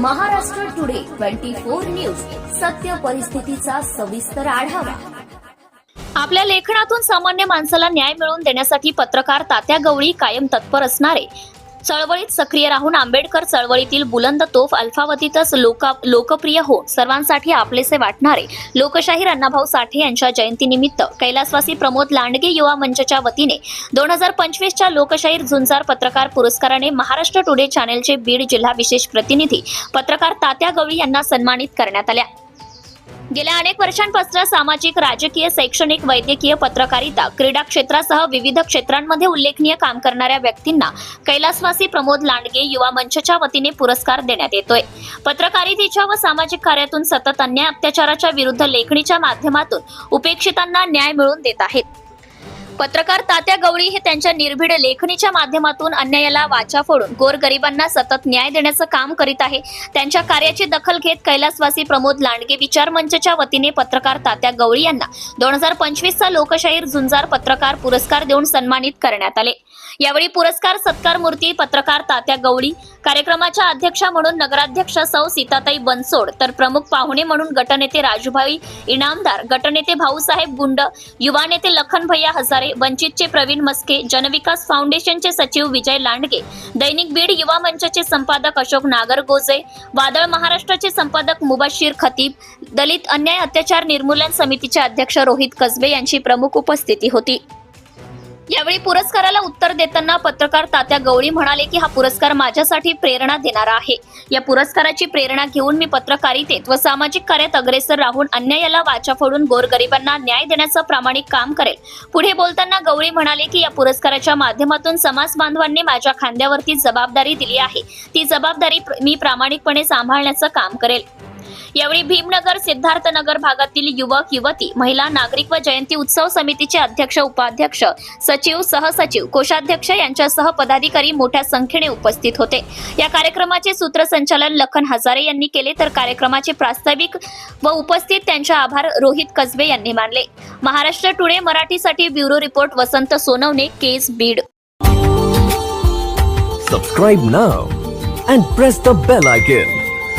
Maharashtra today twenty four news. सत्य परिस्थितीचा सविस्तर आढावा. आपल्या लेखनातून सामान्य माणसाला न्याय मिळवून देण्यासाठी पत्रकार तात्या गवळी कायम तत्पर असणारे चळवळीत सक्रिय राहून आंबेडकर चळवळीतील बुलंद तोफ अल्फावतीतच लोका लोकप्रिय हो. सर्वांसाठी आपलेसे वाटणारे लोकशाहीर अण्णाभाऊ साठे यांच्या जयंतीनिमित्त कैलासवासी प्रमोद लांडगे युवा मंचच्या वतीने दोन हजार पंचवीसच्या लोकशाहीर झुंजार पत्रकार पुरस्काराने महाराष्ट्र टुडे चॅनेलचे बीड जिल्हा विशेष प्रतिनिधी पत्रकार तात्या गवळी यांना सन्मानित करण्यात आल्या. गेल्या अनेक वर्षांपासून सामाजिक राजकीय शैक्षणिक वैद्यकीय पत्रकारिता क्रीडा क्षेत्रासह विविध क्षेत्रांमध्ये उल्लेखनीय काम करणाऱ्या व्यक्तींना कैलासवासी प्रमोद लांडगे युवा मंचच्या वतीने पुरस्कार देण्यात येतोय. पत्रकारितेच्या व सामाजिक कार्यातून सतत अन्याय अत्याचाराच्या विरुद्ध लेखणीच्या माध्यमातून उपेक्षितांना न्याय मिळवून देत आहेत. पत्रकार तात्या गवळी हे त्यांच्या निर्भीड लेखणीच्या माध्यमातून अन्यायाला वाचा फोडून गोरगरिबांना सतत न्याय देण्याचं काम करीत आहे. त्यांच्या कार्याची दखल घेत कैलासवासी प्रमोद लांडगे विचार मंचच्या वतीने पत्रकार तात्या गवळी यांना दोन हजार पंचवीसचा लोकशाहीर झुंजार पत्रकार पुरस्कार देऊन सन्मानित करण्यात आले. यावेळी पुरस्कार सत्कार मूर्ती पत्रकार तात्या गवळी कार्यक्रमाच्या अध्यक्षा म्हणून नगराध्यक्ष सौ सीताताई बनसोड तर प्रमुख पाहुणे म्हणून गटनेते राजूभाई इनामदार गटनेते भाऊसाहेब गुंड युवा नेते लखन भैया हजारे वंचितचे प्रवीण मस्के जनविकास फाउंडेशनचे सचिव विजय लांडगे दैनिक बीड युवा मंचचे संपादक अशोक नागरगोजे वादळ महाराष्ट्राचे संपादक मुबशीर खतीब दलित अन्याय अत्याचार निर्मूलन समितीचे अध्यक्ष रोहित कसबे यांची प्रमुख उपस्थिती होती. यावेळी पुरस्काराला उत्तर देताना पत्रकार तात्या गवळी म्हणाले की हा पुरस्कार माझ्यासाठी प्रेरणा देणारा आहे. या पुरस्काराची प्रेरणा घेऊन मी पत्रकारितेत व सामाजिक कार्यात अग्रेसर राहून अन्यायाला वाचा फोडून गोरगरिबांना न्याय देण्याचं प्रामाणिक काम करेल. पुढे बोलताना गवळी म्हणाले की या पुरस्काराच्या माध्यमातून समाज बांधवांनी माझ्या खांद्यावरती जबाबदारी दिली आहे. ती जबाबदारी मी प्रामाणिकपणे सांभाळण्याचं काम करेल. यावेळी भीमनगर सिद्धार्थनगर भागातील युवक युवती महिला नागरिक व जयंती उत्सव समितीचे अध्यक्ष उपाध्यक्ष सचिव सहसचिव कोषाध्यक्ष यांच्यासह पदाधिकारी मोठ्या संख्येने उपस्थित होते. या कार्यक्रमाचे सूत्रसंचालन लखन हजारे यांनी केले तर कार्यक्रमाचे प्रास्ताविक व उपस्थित त्यांचे आभार रोहित कसबे यांनी मानले. महाराष्ट्र टुडे मराठीसाठी bureau report Vasant Sonawane case Beed. Subscribe now and press the bell icon